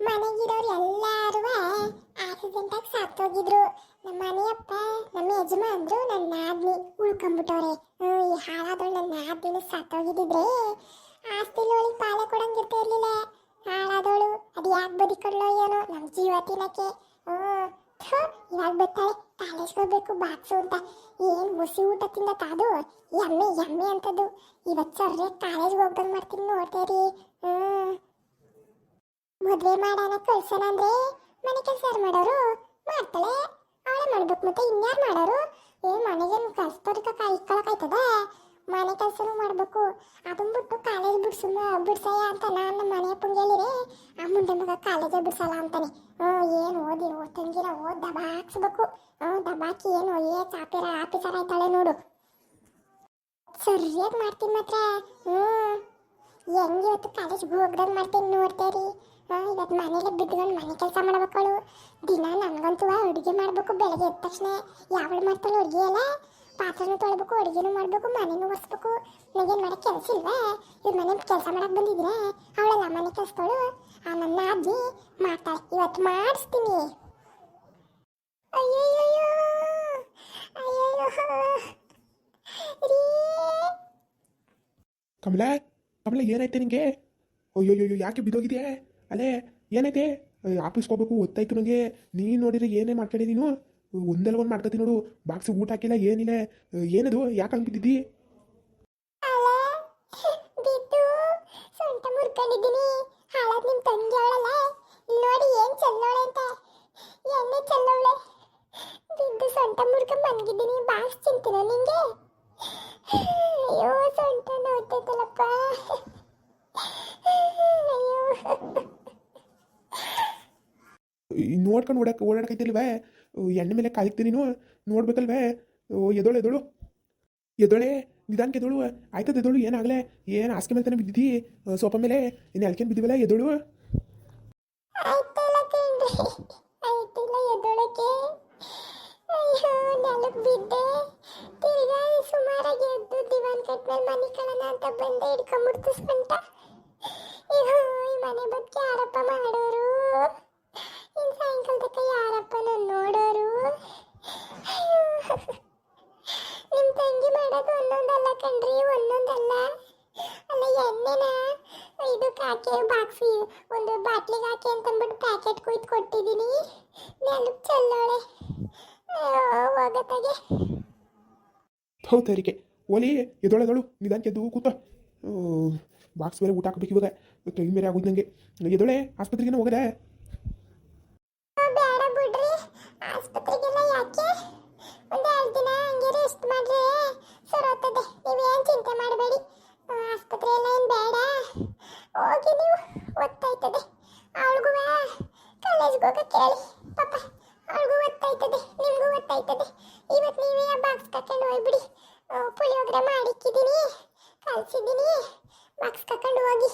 ಮನೆಗಿರೋರು ಎಲ್ಲರೂ ಆಕ್ಸಿಡೆಂಟ್ ಆಗಿ ಸತ್ತೋಗಿದ್ರು ನಮ್ಮ ಮನೆಯಪ್ಪ, ನಮ್ಮ ಯಜಮಾನ್ರು ನನ್ನ ನಾದ್ನಿ ಉಳ್ಕೊಂಬಿಟ್ಟವ್ರೆ. ಈ ಹಾಳಾದವಳು ನನ್ನ ನಾದ್ನಿನ ಸತ್ತೋಗಿದ್ದಿದ್ರೆ ಆಸ್ತಿಲಿ ಒಳಗೆ ಪಾಲ ಕೊಡಂಗಿರ್ತಾ ಇರ್ಲಿಲ್ಲ. ಹಾಳಾದವಳು ಅದು ಯಾಕೆ ಬದುಕೊಳ್ಳೋ ಏನೋ ನಮ್ಮ ಜೀವ ತಿನ್ನಕ್ಕೆ ಇವಾಗ ಬರ್ತಾಳೆ ಕಾಲೇಜ್ಗೋಗ್ಬೇಕು ಬಾಕ್ಸು ಅಂತ. ಏನ್ ಮುಸಿ ಊಟ ತಿಂದ ತಾದು ಎಮ್ಮೆ ಎಮ್ಮೆ ಅಂತದ್ದು. ಇವತ್ತು ಸರ್ರೆ ಕಾಲೇಜ್ಗೆ ಹೋಗ್ದಂಗೆ ಮಾಡ್ತೀನಿ ನೋಡ್ತೇರಿ ಹ್ಮ್. ಮದ್ವೆ ಮಾಡೋಣ ಕಳ್ಸೋಣ ಅಂದ್ರೆ ಮನೆ ಕೆಲಸ ಯಾರು ಮಾಡೋರು ಮಾಡ್ತಾಳೆ. ಅವಳೆ ಮಾಡ್ಬೇಕು ಮತ್ತೆ ಇನ್ಯಾರು ಮಾಡೋರು? ಏ ಮನೆಗೆ ಕಲ್ಸ್ತೋದಕ್ಕೆ ಕಾಯ್ಕೊಳಕಾಯ್ತದ ಮನೆ ಕೆಲಸನೂ ಮಾಡ್ಬೇಕು. ಅದನ್ನ ಬಿಟ್ಟು ಕಾಲೇಜ್ ಬಿಡ್ಸು ಬಿಡ್ಸಯ್ಯ ಅಂತ ನಾನು ನಮ್ಮ ಮನೆ ಪುಂಗೇಲಿರೆ ಆ ಮುಂದೆ ಮಗ ಕಾಲೇಜೇ ಬಿಡ್ಸಲ್ಲ ಅಂತಾನೆ. ಹ್ಞೂ, ಏನು ಓದಿ ಓದ್ತಂಗಿರ ಓದ್ ದಬಾಕ್ಸ್ಬೇಕು ಹ್ಞೂ, ದಬಾಕಿ ಏನು, ಏ, ಚಾಪಿರ ಆಫೀಸರ್ ಆಯ್ತಾಳೆ ನೋಡು. ಸರಿಯಾಗಿ ಮಾಡ್ತೀನಿ ಮಾತ್ರ. ಹ್ಞೂ. ಹೆಂಗೆ ಇವತ್ತು ಕಾಲೇಜ್ಗೆ ಹೋಗ್ದಂಗೆ ಮಾಡ್ತೀನಿ ನೋಡ್ತೇರಿ. ಇವತ್ತು ಮನೇಲಿ ಬಿದ್ದುಕೊಂಡು ಮನೆ ಕೆಲಸ ಮಾಡ್ಬೇಕಳು ದಿನ ನನಗಂತೂ ಅಡುಗೆ ಮಾಡಬೇಕು ಬೆಳಗ್ಗೆ ಎದ್ದ ತಕ್ಷಣ. ಯಾವಳು ಮಾಡ್ತಾಳೆ ಅಡುಗೆ ಎಲ್ಲ ಪಾತ್ರೆನೂ ತೊಳಿಬೇಕು, ಅಡುಗೆನೂ ಮಾಡಬೇಕು, ಮನೆನೂ ಒರೆಸ್ಬೇಕು. ನನಗೇನು ಮಾಡೋ ಕೆಲಸ ಇಲ್ವಾ? ಇವ್ರ ಮನೆ ಕೆಲಸ ಮಾಡಕ್ಕೆ ಬಂದಿದ್ರೆ ಅವಳೆಲ್ಲ ಮನೆ ಕೆಲಸದವಳು. ಆ ನನ್ನ ಅಜ್ಜಿ ಮಾಡ್ತಾಳೆ. ಇವತ್ತು ಮಾಡಿಸ್ತೀನಿ. ಅಯ್ಯಯ್ಯೋ. ಕಮಲ ಕಮಲ, ಏನಾಯ್ತೆ ನಿಂಗೆ? ಅಯ್ಯೋಯ್ಯೋ ಯಾಕೆ ಬಿದ್ದೋಗಿದ್ಯಾ? ಅಲ್ಲೇ ಏನೈತೆ? ಆಫೀಸ್ಗೆ ಹೋಗ್ಬೇಕು ಗೊತ್ತಾಯ್ತು ನನಗೆ ನೀನು ನೋಡಿದ್ರೆ ಏನೇ ಮಾಡ್ಕೊಂಡೆ ನೀನು? ಒಂದೆಲ್ಲ ಒಂದು ಮಾಡ್ಕೊತೀನಿ ನೋಡು. ಬಾಕ್ಸಿಗೆ ಊಟ ಹಾಕಿಲ್ಲ, ಏನಿಲ್ಲ. ಏನದು? ಯಾಕೆ ಹಂಗೆ ಬಿದ್ದಿದ್ದಿ ಅಲ್ಲ ಬಿದ್ದು ಸೊಂಟ ಮುರ್ಕೊಂಡಿದ್ದೀನಿ ಹಾಳಾದ್ ನಿಮ್ ತಂಗಿ ಅವಳಲ್ಲ ಇಲ್ಲಿ ನೋಡಿ ಏನ್ ಚೆಲ್ಲೋಳೆ ಅಂತ ಎಣ್ಣೆ ಚೆಲ್ಲೋಳೆ ಬಿದ್ದು ಸೊಂಟ ಮುರ್ಕೊಂಡ್ ಮನ್ಗಿದ್ದೀನಿ ಬಾಸ್ ಚಿಂತಿನ ನಿಂಗೆ ಅಯ್ಯೋ ಸೊಂಟ ನೋಡ್ತೈತಲ್ಲಪ್ಪ ಅಯ್ಯೋ ಈ ನೋಡ್ಕೊಂಡು ಓಡಕ್ಕೆ ಓಡಾಡಕೈತಿಲ್ವೇ ಎಣ್ಣೆ ಮೇಲೆ ಕಾಯ್ತೀನಿ ನೀನು. ನೋಡ್ಬೇಕಲ್ವೇ? ಎದೋಳು ಎದೋಳು ಎದೋಳೆ ನಿಧಾನಕ್ಕೆ ಎದೋಳು ಆಯ್ತದ ಎದೋಳು ಏನಾಗಲೇ? ಏನು ಹಾಸಿಗೆ ಮೇಲೆ ತಾನೇ ಬಿದ್ದಿದ್ದಿ? ಸೋಪ ಮೇಲೆ. ಇನ್ನು ಅಲ್ಕೇನು ಬಿದ್ದಿವಲ್ಲ ಎದೋಳು ಬಿದ್ದೆ. ಅಂತ ಬಂದೆ ಹಿಡ್ಕೊಂಬಿಡ್ತು ಸ್ಪಂಟ ಅಯ್ಯೋ ಈ ಮನೆ ಬಗ್ಗೆ ಯಾರಪ್ಪ ಮಾಡೋರು ಇನ್ನು ಸಾಯಂಕಾಲದಕ್ಕೆ ಯಾರಪ್ಪ ನಾನು ನೋಡೋರು ಅಯ್ಯೋ ನಿಮ್ ತಂಗಿ ಮಾಡೋದು ಒಂದೊಂದಲ್ಲ ಕಣ್ರಿ ಒಂದೊಂದಲ್ಲ ಅಲ್ಲ ಎಣ್ಣೆನ ಇದಕ್ಕೆ ಹಾಕಿ ಬಾಕ್ಸಿ ಒಂದು ಬಾಟ್ಲಿಗೆ ಹಾಕಿ ಅಂತಂದ್ಬಿಟ್ಟು ಪ್ಯಾಕೆಟ್ ಕುಯ್ದು ಕೊಟ್ಟಿದ್ದೀನಿ ನೆಲಕ್ಕೆ ಚೆಲ್ಲೋಳೆ ಹೋಗತ್ತಾಗೆ ಹೌದರಿಕೆ ಎದೊಳೆದಳು ನಿಧಾನಕ್ಕೆ ಎದ್ದು ಕೂತ ಬಾಕ್ಸ್ ಬೇರೆ ಊಟ ಹಾಕ್ಬೇಕು ಇವಾಗ. ಟೈಮ್ ಮೇಲೆ ಆಗೋದು ನನಗೆ ಎದೊಳೆ ಆಸ್ಪತ್ರೆಗೆ ಹೋಗದೆ? ಆಸ್ಪತ್ರೆಗೆಲ್ಲ ಯಾಕೆ? ಒಂದು ಎರಡು ದಿನ ಹಂಗೆ ರೆಸ್ಟ್ ಮಾಡ್ರಿ ಸರೋತದೆ. ನೀವೇನು ಚಿಂತೆ ಮಾಡಬೇಡಿ. ಆಸ್ಪತ್ರೆ ಎಲ್ಲ ಏನು ಬೇಡ? ಹೋಗಿ ನೀವು ಒತ್ತಾಯ್ತದೆ. ಅವಳಿಗೂ ಕಾಲೇಜ್ಗೆ ಹೋಗಕ್ಕೆ ಹೇಳಿ ಪಾಪ ಅವಳಿಗೂ ಒತ್ತಾಯ್ತದೆ ನಿಮಗೂ ಒತ್ತಾಯ್ತದೆ ಇವತ್ತು ನೀವೇ ಆ ಬಾಕ್ಸ್ ಕರ್ಕೊಂಡು ಹೋಗ್ಬಿಡಿ ಆ, ಪುಳಿಯೋಗರೆ ಮಾಡಿಕ್ಕಿದ್ದೀನಿ ಕಲ್ಸಿದ್ದೀನಿ ಬಾಕ್ಸ್ ಕರ್ಕೊಂಡು ಹೋಗಿ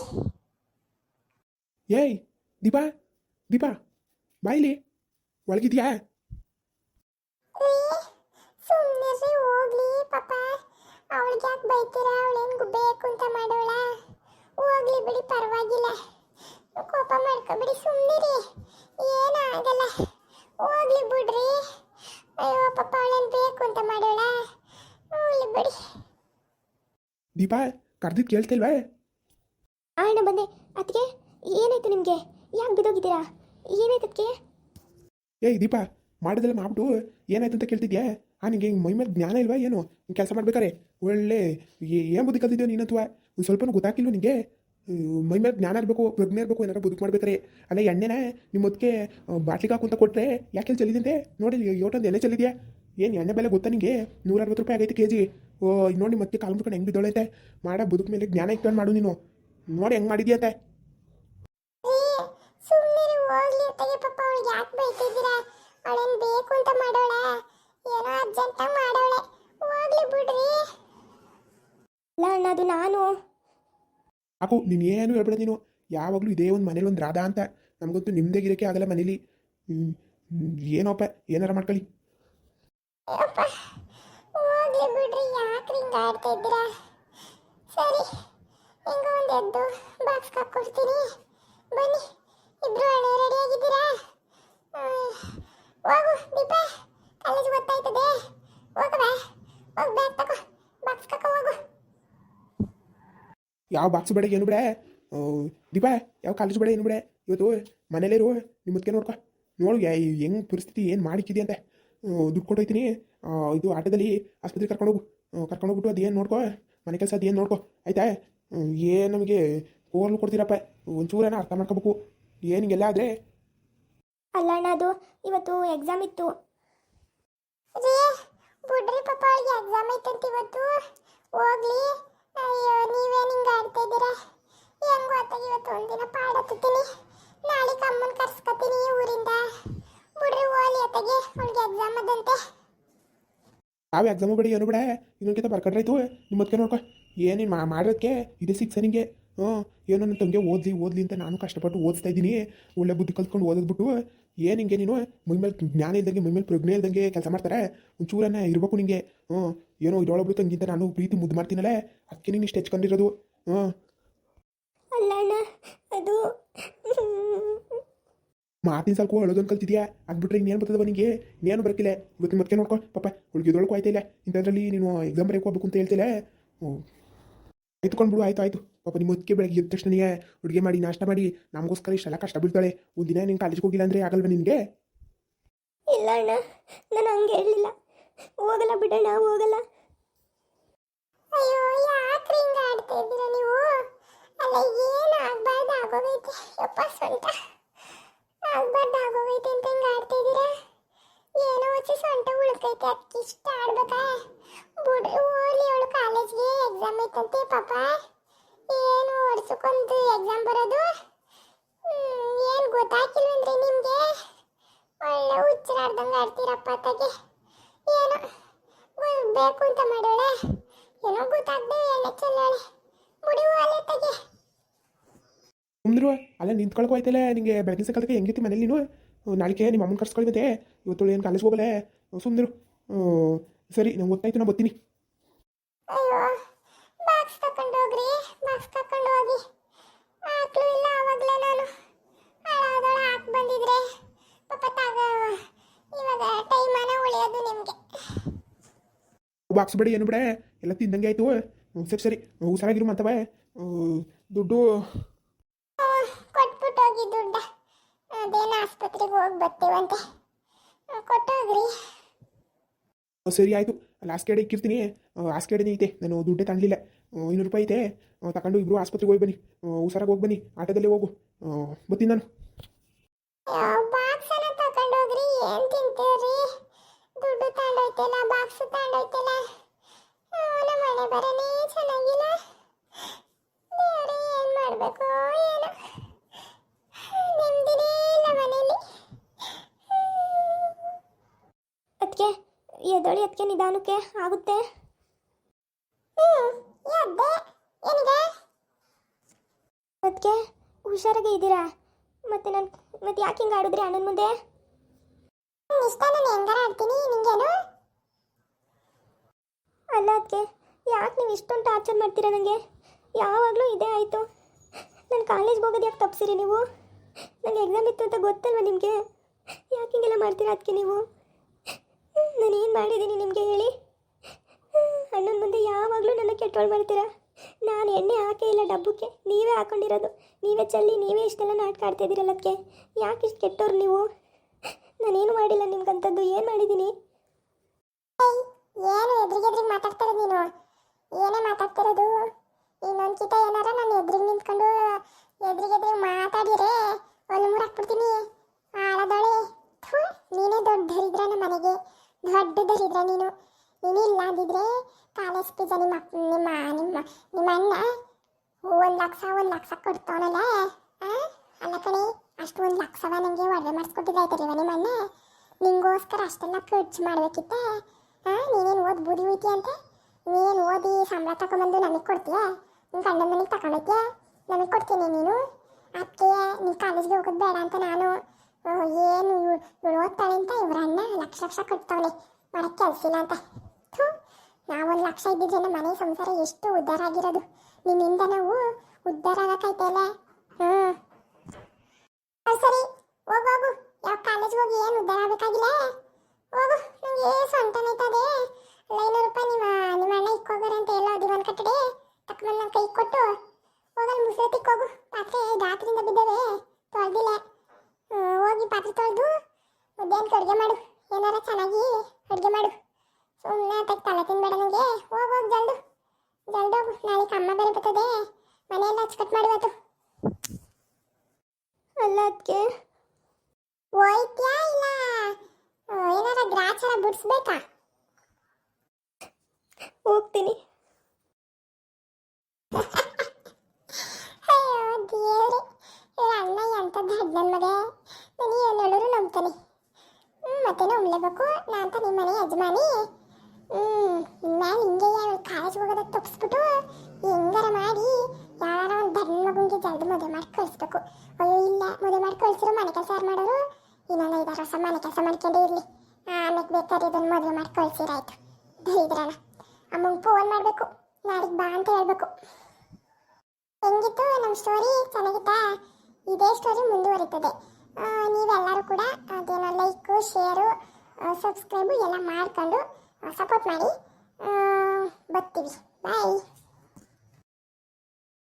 ಏಯ್ ದೀಪಾ ದೀಪಾ ಬಾಯಿಲಿ ಒಳಗಿದ್ಯಾ ಸುಮ್ಮನೆ ಹೋಗ್ಲಿ ಪಾಪ. ಅವಳಿಗೆ ಯಾಕೆ ಬೈತೀರಾ? ಅವಳೇನು ಬೇಕು ಅಂತ ಮಾಡೋಳ? ಹೋಗ್ಲಿ ಬಿಡಿ ಪರವಾಗಿಲ್ಲ. ಕೋಪ ಮಾಡ್ಕೊಬಿಡಿ ಸುಮ್ಮನಿರಿ ಏನಾಗಲ್ಲ ಹೋಗ್ಲಿ ಬಿಡ್ರಿ. ಅಯ್ಯೋ ಪಾಪ ಅವಳೇನು ಬೇಕು ಅಂತ ಮಾಡೋಳ? ಹೋಗ್ಲಿ ಬಿಡಿ. ದೀಪಾ ಕರ್ದಿದ್ದು ಕೇಳ್ತಿಲ್ವೇ? ಅಣ್ಣ ಬಂದೆ. ಅದಕ್ಕೆ ಏನಾಯ್ತು ನಿಮಗೆ? ಯಾಕೆ ಬಿದ್ದೋಗಿದ್ದೀರಾ? ಏನಾಯ್ತು ಅದಕ್ಕೆ ಏಯ್ ದೀಪ ಮಾಡಿದ್ರೆ ಮಾಡ್ಬಿಟ್ಟು ಏನಾಯ್ತು ಅಂತ ಕೇಳ್ತಿದ್ಯಾ? ಆ, ನಿಂಗೆ ಮೈ ಮೇಲೆ ಜ್ಞಾನ ಇಲ್ವಾ ಏನು? ಕೆಲಸ ಮಾಡ್ಬೇಕಾರೆ? ಒಳ್ಳೆ ಏನು ಬುದ್ಧಿ ಕಲ್ತಿದ್ಯೋ ನೀನಂತೂ ಒಂದು ಸ್ವಲ್ಪನೂ ಗೊತ್ತಾಗಿಲ್ಲ ನಿಂಗೆ? ಮೈ ಮೇಲೆ ಜ್ಞಾನ ಇರಬೇಕು, ಪ್ರಜ್ಞೆ ಇರಬೇಕು ಏನಾರ ಬುದ್ಧಿ ಮಾಡ್ಬೇಕಾರೆ ಅಲ್ಲ ಎಣ್ಣೆನ ನಿಮ್ಮ ಅದಕ್ಕೆ ಬಾಟ್ಲಿಗೆ ಹಾಕು ಅಂತ ಕೊಟ್ಟರೆ ಯಾಕೆ ಚೆಲ್ಲಿದಂತೆ ನೋಡಿ ಯೋಟೊಂದು ಎಣ್ಣೆ ಚೆಲ್ಲಿದ್ಯಾ? ಏನು ಎಣ್ಣೆ ಬೆಲೆ ಗೊತ್ತಾ ನಿಂಗೆ? ನೂರ ಅರವತ್ತು ರೂಪಾಯಿ ಆಗೈತೆ ಕೆ ಜಿ ಓ ನೋಡಿ, ಮತ್ತೆ ಕಾಲು ಮುಟ್ಕೊಂಡು ಹೆಂಗೆ ಬಿದ್ದೋಳೈತೆ ಮಾಡ ಬದುಕು ಮೇಲೆ ಜ್ಞಾನ ಇಟ್ಕೊಂಡು ಮಾಡು ನೀನು. ನೋಡಿ, ಹೆಂಗೆ ಮಾಡಿದ್ಯಾತೆ ಸುಮ್ಮನೆ ಹೋಗ್ಲಿ ಅತ್ತಗೆ ಪಾಪ ಅವಳಿಗೆ ಯಾಕೆ ಬೈತಿದ್ದೀರಾ? ಅವಳೇನು ಬೇಕು ಅಂತ ಮಾಡೋಳೆ? ಏನೋ ಅರ್ಜೆಂಟಾಗಿ ಮಾಡೋಳೆ. ಹೋಗ್ಲಿ ಬಿಡ್ರಿ. ಇಲ್ಲ ಅಣ್ಣ ಅದು ನಾನು. ಸಾಕು ನೀನು ಏನು ಹೇಳ್ಬೇಡ ನೀನು. ಯಾವಾಗಲೂ ಇದೇ ಒಂದು ಮನೇಲಿ ಒಂದು ರಾಧಾ ಅಂತ. ನಮಗಂತೂ ನಿಮ್ಮದೇ ಗಿರಕ್ಕೆ ಆಗಲ್ಲ ಮನೇಲಿ. ಏನೋಪ್ಪ ಏನಾರ ಮಾಡ್ಕೊಳ್ಳಿ. ಅಪ್ಪ ಹೋಗ್ಲಿ ಬಿಡ್ರಿ. ಯಾಕೆ ಹಿಂಗೆ ಆಡ್ತಾ ಇದ್ದೀರಾ ಸರಿ ಹೆಂಗೋ ಒಂದು ಎದ್ದು ಬಾಕ್ಸ್ ಹಾಕ್ಕೊಡ್ತೀನಿ ಬನ್ನಿ ಇಬ್ರು ರೆಡಿ ಆಗಿದ್ದೀರಾ ಆ, ಹೋಗು ದೀಪ ಕಾಲೇಜ್ ಗೊತ್ತಾಯ್ತದೆ ಹೋಗವೆ ಹೋಗ್ ಬ್ಯಾಗ್ ತಗೋ ಬಾಕ್ಸ್ ಕಕ್ಕ ಹೋಗು ಯಾವ ಬಾಕ್ಸ್ ಬೇಡ ಏನು ಬಿಡ? ದೀಪಾ, ಯಾವ ಕಾಲೇಜ್ ಬೇಡ ಏನು ಬಿಡ? ಇವತ್ತು ಮನೇಲಿರು ನಿಮ್ಮ ಮುದ್ಕೆ ನೋಡ್ಕೊ. ನೋಡು ಹೆಂಗೆ ಪರಿಸ್ಥಿತಿ, ಏನು ಮಾಡಿಕ್ಕಿದೆ ಅಂತ. ದುಡ್ಡು ಕೊಟ್ಟೋಯ್ತೀನಿ ಇದು ಆಟೋದಲ್ಲಿ ಆಸ್ಪತ್ರೆಗೆ ಕರ್ಕೊಂಡೋಗು ಕರ್ಕೊಂಡೋಗ್ಬಿಟ್ಟು ಅದೇನು ನೋಡ್ಕೊ? ಮನೆ ಕೆಲಸ ಏನು ನೋಡ್ಕೊ? ಆಯ್ತಾ? ಏನು ನಮಗೆ ಫೋನ್ ಕೊಡ್ತೀರಪ್ಪ? ಒಂಚೂರೇನ ಅರ್ಥ ಮಾಡ್ಕೋಬೇಕು. ಏನು ಆದರೆ? ಅಲ್ಲ ಅದು ಇವತ್ತು ಎಕ್ಸಾಮ್ ಇತ್ತು. ಬುಡ್ರಿ ಪಾಪ ಎಕ್ಸಾಮ್ ಐತಂತ ಇವತ್ತು. ಹೋಗ್ಲಿ. ಅಯ್ಯೋ ನೀವೇನು ಹಿಂಗೆ ಆಡ್ತಾ ಇದ್ದೀರಾ? ಹೆಂಗ್ ಗೊತ್ತಾಗಿ ಇವತ್ತು ಒಂದಿನ ಪಾಡತ್ತೀನಿ ನಾಳೆ ಅಮ್ಮನ ಕರ್ಸ್ಕೊತೀನಿ ಊರಿಂದ. ಬಿಡ್ರಿ ಓಲಿ ಅತ್ತಗೆ ಅವ್ಳಿಗೆ ಎಕ್ಸಾಮ್ ಅದಂತೆ. ಯಾವ ಎಕ್ಸಾಮು ಬಿಡಿ ಏನು ಬೇಡ. ಇನ್ನೊಂದ್ಕಿಂತ ಬರ್ಕೊಂಡ್ರಾಯ್ತು ನಿಮ್ಮ ಮುದ್ಕೆ ನೋಡ್ಕೊ. ಏನೇನು ಮಾ ಮಾಡೋದಕ್ಕೆ ಇದೇ ಸಿಕ್ಸ ನಿಂಗೆ. ಹ್ಞೂ. ಏನೋ ನನ್ನ ತಂಗೆ ಓದ್ಲಿ ಓದ್ಲಿ ಅಂತ ನಾನು ಕಷ್ಟಪಟ್ಟು ಓದಿಸ್ತಾ ಇದ್ದೀನಿ. ಒಳ್ಳೆ ಬುದ್ಧಿ ಕಲ್ತ್ಕೊಂಡು ಓದಿದ್ಬಿಟ್ಟು ಏನು ಹಿಂಗೆ ನೀನು? ಮೈಮೇಲೆ ಜ್ಞಾನ ಇದ್ದಂಗೆ ಮೈಮೇಲೆ ಪ್ರಜ್ಞೆ ಇಲ್ದಂಗೆ ಕೆಲಸ ಮಾಡ್ತಾರೆ. ಒಂಚೂರನ್ನ ಇರಬೇಕು ನಿಂಗೆ. ಹ್ಞೂ. ಏನೋ ಇದೊಳಬಿಡ್ತು ತಂಗಿಂತ ನಾನು ಪ್ರೀತಿ ಮುದ್ದು ಮಾಡ್ತೀನಲ್ಲ? ಅದಕ್ಕೆ ನೀನು ಇಷ್ಟು ಹೆಚ್ಕೊಂಡಿರೋದು? ಹಾಂ. ಅದು ಮಾತಿನ ಸಾಕು ಅಳೋದೊಂದು ಕಲ್ತಿದ್ಯಾ? ಅದ್ಬಿಟ್ರೆ ಇನ್ನೇನು ಬರ್ತದ ನಿನಗೆ ಇನ್ನೇನು ಬರಕಿಲ್ಲ. ಇವತ್ತಿನ ಮತ್ತೆ ನೋಡ್ಕೊ ಪಾಪ ಹುಡುಗಿ ಇದೊಳಕು ಆಯ್ತಿಲ್ಲ ಇಂಥದ್ರಲ್ಲಿ ನೀನು ಎಕ್ಸಾಮ್ ಬರೆಯಕ್ಕೆ ಹೋಗ್ಬೇಕು ಅಂತ ಹೇಳ್ತಿಲ್ಲ? ಆಯ್ತುಕೊಂಡ್ಬಿಡು ಆಯ್ತು ಆಯ್ತು. ಪಾಪ ನಿಮ್ಮ ಹೊತ್ತಿಗೆ ಬೆಳಗ್ಗೆ ಎದ್ದ ತಕ್ಷಣನೇ ಅಡುಗೆ ಮಾಡಿ ನಾಷ್ಟ ಮಾಡಿ ನಮಗೋಸ್ಕರ ಇಷ್ಟೆಲ್ಲ ಕಷ್ಟ ಬೀಳ್ತಾಳೆ. ದಿನ ನೀನು ಕಾಲೇಜ್ಗೆ ಹೋಗಿಲ್ಲ ಅಂದರೆ ಆಗಲ್ವ ನಿನಗೆ? ಇಲ್ಲ ಅಣ್ಣ ನಾನು ಹಂಗೆ ಹೇಳಲಿಲ್ಲ. ಹೋಗಲ್ಲ ಬಿಡೋಣ ಹೋಗಲ್ಲ. ಅಯ್ಯೋ ಯಾಕ್ರಿ ಹಿಂಗ ಆಡ್ತಾ ಇದ್ದೀರಾ ನೀವು? ಅಲ್ಲ, ಏನು ಆಗ್ಬಾರ್ದು, ಆಗೋಗೈತೆ. ಯಪ್ಪ, ಸ್ವಂತ. ಆಗ್ಬಾರ್ದು, ಆಗೋಗೈತೆ ಅಂತ ಹಿಂಗ ಆಡ್ತಾ ಇದ್ದೀರಾ? ಏನೋ ಹಚ್ಚಿ ಸ್ವಂತ ಉಳ್ಕೈತೆ ಅದಕ್ಕೆ ಇಷ್ಟ ಆಡ್ಬೇಕಾ? ಬುಡ್ರಿ ಓಲಿ ಅವಳು ಕಾಲೇಜ್ಗೆ ಎಕ್ಸಾಮ್ ಐತಂತೆ, ಪಾಪ. ಏನು ಓಡಿಸಕ್ಕೊಂದು ಎಕ್ಸಾಮ್ ಬರೋದು? ಏನು ಗೊತ್ತಾಗಿಲ್ವೇನ್ರಿ ನಿಮಗೆ? ಒಳ್ಳೆ ಹುಚ್ಚರಾಡ್ದಂಗೆ ಆಡ್ತೀರಪ್ಪ ತಗೆ ಏನು ಬೇಕು ಅಂತ ಮಾಡೋಳೆ ಸುಮ್ಮನಿರು ಅಲ್ಲ ನಿಂತ್ಕೊಳಕ್ಕೂ ಆಯ್ತಲ್ಲ ನಿಂಗೆ ಬೆಳಗಿನ ಸಕಾಲಕ್ಕೆ ಹೆಂಗಿತ್ತು ಮನೇಲಿ ನೀನು? ನಾಳೆಗೆ ನಿಮ್ಮ ಅಮ್ಮನ ಕರ್ಸ್ಕೊಳ್ಳಿ ಮತ್ತೆ ಇವತ್ತು ಏನು ಕಾಲೇಜ್ ಹೋಗಲ್ಲ ಸುಮ್ಮನಿರು ಸರಿ ನಂಗೆ ಗೊತ್ತಾಯ್ತು ನಾನು ಬರ್ತೀನಿ. ಅಯ್ಯೋ ಬಾಕ್ಸ್ ಬಿಡಿ ಹೋಗ್ರಿ ಬಾಕ್ಸ್ ತಕೊಂಡು ಹೋಗಿ. ಹಾಕ್ಲು ಇಲ್ಲ ಆವಾಗಲೇ ನಾನು. ಹಾಳಾದೊಳ ಹಾಕಿ ಬಂದಿದ್ರೆ. ಪಾಪ ತಾಗ ಇವಾಗ ಟೈಮನ ಉಳಿಯೋದು ನಿಮಗೆ. ಬಾಕ್ಸ್ ಬೇಡ ಏನು ಬಿಡ? ಎಲ್ಲ ತಿಂದಂಗೆ ಆಯಿತು. ಸರಿ ಸರಿ. ಹುಷಾರಾಗಿರು ಮತ್ತವ ದುಡ್ಡು ಕೊಟ್ಬಿಟ್ಟು ಹೋಗಿ ದುಡ್ಡ ಅದೇನು ಆಸ್ಪತ್ರೆಗೆ ಹೋಗಿ ಬರ್ತೀವಂತೆ. ಕೊಟ್ಟೋಗ್ರಿ. ಸರಿ ಆಯಿತು. ಹಾಸ್ಕೇಡೆ ಇಕ್ಕಿರ್ತೀನಿ. ಹಾಸ್ಕೇಡೆನೇ ಐತೆ. ನಾನು ದುಡ್ಡೇ ತಗೊಳ್ಳಿಲ್ಲ ಐನೂರು ರೂಪಾಯಿ ಐತೆ. ತಗೊಂಡು ಇಬ್ಬರು ಆಸ್ಪತ್ರೆಗೆ ಹೋಗಿ ಬನ್ನಿ. ಹುಷಾರಾಗಿ ಹೋಗಿ ಬನ್ನಿ. ಆಟೋದಲ್ಲೇ ಹೋಗು. ಬರ್ತೀನಿ ನಾನು. ಬಾಕ್ಸ್ ಅನ್ನ ತಕೊಂಡೋಗ್ರಿ ಏನ್ ತಿಂತೀರಿ ದುಡ್ಡು ತಗೊಂಡೋಯ್ತಲ್ಲ ಬಾಕ್ಸ್ ತಗೊಂಡೋಯ್ತಲ್ಲ ನಮ್ಮ ಮನೆ ಬರನೇ ಚೆನ್ನಾಗಿಲ್ಲ ದೇವ್ರೇ ಏನ್ ಮಾಡ್ಬೇಕು ಏನೋ ನೆಮ್ಮದಿನೇ ಇಲ್ಲ ಮನೇಲಿ ಅದಕ್ಕೆ ಅದಕ್ಕೆ ನಿಧಾನಕ್ಕೆ ಆಗುತ್ತೆ? ಅದಕ್ಕೆ ಹುಷಾರಾಗಿ ಇದ್ದೀರಾ? ಮತ್ತೆ ನಾನು ಮತ್ತೆ ಯಾಕೆ ಹಿಂಗೆ ಆಡಿದ್ರಿ ಅಣ್ಣನ ಮುಂದೆ? ಇಷ್ಟ ನಾನು ಹೆಂಗಾರ ಆಡ್ತೀನಿ ನಿಂಗೇನು? ಅಲ್ಲ ಅದಕ್ಕೆ ಯಾಕೆ ನೀವು ಇಷ್ಟೊಂದು ಟಾರ್ಚರ್ ಮಾಡ್ತೀರಾ ನನಗೆ ಯಾವಾಗಲೂ ಇದೇ ಆಯಿತು. ನಾನು ಕಾಲೇಜ್ಗೆ ಹೋಗೋದು ಯಾಕೆ ತಪ್ಪಿಸಿರಿ ನೀವು? ನನಗೆ ಎಕ್ಸಾಮ್ ಇತ್ತು ಅಂತ ಗೊತ್ತಲ್ವ ನಿಮಗೆ? ಯಾಕೆ ಹಿಂಗೆಲ್ಲ ಮಾಡ್ತೀರಾ ಅದಕ್ಕೆ ನೀವು? ನಾನು ಏನು ಮಾಡಿದ್ದೀನಿ ನಿಮಗೆ ಹೇಳಿ? ಅಣ್ಣನ ಮುಂದೆ ಯಾವಾಗಲೂ ನನ್ನ ಕೆಟ್ಟೋಳು ಮಾಡ್ತೀರಾ? ನಾನು ಎಣ್ಣೆ ಹಾಕೇ ಇಲ್ಲ ಡಬ್ಬಕ್ಕೆ. ನೀವೇ ಹಾಕೊಂಡಿರೋದು. ನೀವೇ ಚಲ್ಲಿ, ನೀವೇ ಇಷ್ಟೆಲ್ಲ ನಾಟಕ ಇದ್ದೀರಲ್ಲ ಅದಕ್ಕೆ ಯಾಕೆ ಇಷ್ಟು ಕೆಟ್ಟವ್ರು ನೀವು? ನಾನೇನು ಮಾಡಿಲ್ಲ ನಿಮ್ಗಂಥದ್ದು ಏನು ಮಾಡಿದ್ದೀನಿ? ಏನು ಎದ್ರಿಗೆದ್ರಿಗೆ ಮಾತಾಡ್ತಿರೋದು ನೀನು? ಏನೇ ಮಾತಾಡ್ತಿರೋದು ಇನ್ನೊಂದು ಕಿತ ಏನಾರ ನಾನು ಎದುರಿಗೆ ನಿಂತ್ಕೊಂಡು ಎದುರಿಗೆದ್ರಿಗೆ ಮಾತಾಡಿರೇ ಒಂದು ಮೂರು ಹಾಕ್ಬಿಡ್ತೀನಿ. ಆಳದೊಳೆ ಥು ನೀನೇ ದೊಡ್ಡ ದರಿದ್ರ ಮನೆಗೆ ದೊಡ್ಡದರಿದ್ರೆ ನೀನು. ನೀನು ಇಲ್ಲ ಅಂದಿದ್ರೆ ಕಾಲೇಜ್ ಪೀಜ ನಿಮ್ಮ ನಿಮ್ಮ ನಿಮ್ಮ ನಿಮ್ಮ ಅಣ್ಣ ಒಂದು ಲಕ್ಷ ಒಂದು ಲಕ್ಷ ಕೊಡ್ತಾವನಲ್ಲ? ಅಲ್ಲ ಕಣೆ, ಅಷ್ಟು ಒಂದು ಲಕ್ಷವ ನನಗೆ ಒಡವೆ ಮಾಡಿಸ್ಕೊಟ್ಟಿದ್ದಾಯ್ತಲ್ವ ನಿಮ್ಮ ಅಣ್ಣ ನಿಂಗೋಸ್ಕರ ಅಷ್ಟೆಲ್ಲ ಖರ್ಚು ಮಾಡ್ಬೇಕಿತ್ತ. ನೀನೇನು ಓದಿ ಬುದಿ ಹೋಯ್ತಿ ಅಂತ? ನೀನು ಓದಿ ಸಂಬಳ ತಗೊಂಬಂದು ನಮಗೆ ಕೊಡ್ತೀಯ? ನಿಮ್ಮ ಗಂಡನ ಮನೆಗೆ ತಗೊಂಡೋಗ್ತೀಯ ನನಗೆ ಕೊಡ್ತೀನಿ ನೀನು. ಅದಕ್ಕೆ ನೀನು ಕಾಲೇಜ್ಗೆ ಹೋಗೋದು ಬೇಡ ಅಂತ ನಾನು. ಏನು ಇವಳು ಓದ್ತಾಳೆ ಅಂತ ಇವ್ರ ಅಣ್ಣ ಲಕ್ಷ ಲಕ್ಷ ಕೊಡ್ತಾವನೆ ಮಾಡಕ್ಕೆ ಕೆಲಸಿಲ್ಲ ಅಂತ. ಥೂ, ನಾವೊಂದು ಲಕ್ಷ ಇದ್ದಿದ್ರೆ ಮನೆ ಸಂಸಾರ ಎಷ್ಟು ಉದ್ಧಾರ ಆಗಿರೋದು. ನಿನ್ನಿಂದ ನಾವು ಉದ್ಧಾರ ಆಗಕ್ಕೈತಲ್ಲ ಹ್ಞೂ ಅಡುಗೆ ಮಾಡು ಏನಾರ ಚೆನ್ನಾಗಿ ಅಡುಗೆ ಮಾಡು ಸುಮ್ಮನೆ ಅದಕ್ಕೆ ತಲೆ ತಿನ್ಬೇಡ ನನಗೆ ಹೋಗ್ ಹೋಗ್ ಜಲ್ದು ಜಲ್ದು ಹೋಗು ನಾಳೆ ಅಮ್ಮ ಬೇರೆ ಬರ್ತದೆ ಮನೆಯೆಲ್ಲ ಅಚ್ಚುಕಟ್ಟು ಮಾಡುವತ್ತು ಅಲ್ಲ ಅದಕ್ಕೆ ಹೋಯ್ತ್ಯಾ ಇಲ್ಲ ಆ, ಏನಾರ ಗ್ರಾಚಾರ ಬಿಡಿಸ್ಬೇಕಾ ಹೋಗ್ತೀನಿ ಅಯ್ಯೋ ದೇವ್ರೆ ಇವ್ರ ಅಣ್ಣ ಎಂತ ದಡ್ಡ ನನ್ನ ಮಗ ನಾನು ಏನು ನಂಬ್ತಾನೆ. ಹ್ಞೂ ಮತ್ತೆ ನಂಬಲೇಬೇಕು ನಾ ಅಂತ ನಿಮ್ಮ ಮನೆ ಯಜಮಾನಿ. ಹ್ಞೂ ಇನ್ಮೇಲೆ ಹಿಂಗೆ ಕಾಲೇಜ್ ಹೋಗೋದಕ್ಕೆ ತಪ್ಪಿಸ್ಬಿಟ್ಟು ಹೆಂಗಾರ ಮಾಡಿ ಯಾರ ಒಂದು ಧರ್ಮ ಮಗುಂಗೆ ಜಲ್ದಿ ಮದುವೆ ಮಾಡಿ ಕಳಿಸ್ಬೇಕು. ಅಯ್ಯೋ, ಇಲ್ಲ, ಮದುವೆ ಮಾಡಿ ಕಳಿಸಿರೋ, ಮನೆ ಕೆಲಸ ಯಾರು ಮಾಡೋರು? ಇನ್ನೊಂದು ಐದಾರು ವರ್ಷ ಮನೆ ಕೆಲಸ ಮಾಡ್ಕೊಂಡೇ ಇರಲಿ. ಆಮೇಲೆ ಬೇಕಾದ್ರೆ ಇದನ್ನು ಮದುವೆ ಮಾಡಿ ಕಳಿಸಿರಾಯ್ತು. ಇದ್ರಣ ಅಮ್ಮಂಗೆ ಫೋನ್ ಮಾಡಬೇಕು, ನಾಳೆಗೆ ಬಾ ಅಂತ ಹೇಳಬೇಕು. ಹೆಂಗಿತ್ತು ನಮ್ಮ ಸ್ಟೋರಿ ಚೆನ್ನಾಗಿತ್ತಾ? ಇದೇ ಸ್ಟೋರಿ ಮುಂದುವರಿತದೆ. ನೀವೆಲ್ಲರೂ ಕೂಡ ಅದೇನೋ ಲೈಕು ಶೇರು ಸಬ್ಸ್ಕ್ರೈಬು ಎಲ್ಲ ಮಾಡಿಕೊಂಡು ಸಪೋರ್ಟ್ ಮಾಡಿ. ಬರ್ತೀವಿ. ಬಾಯ್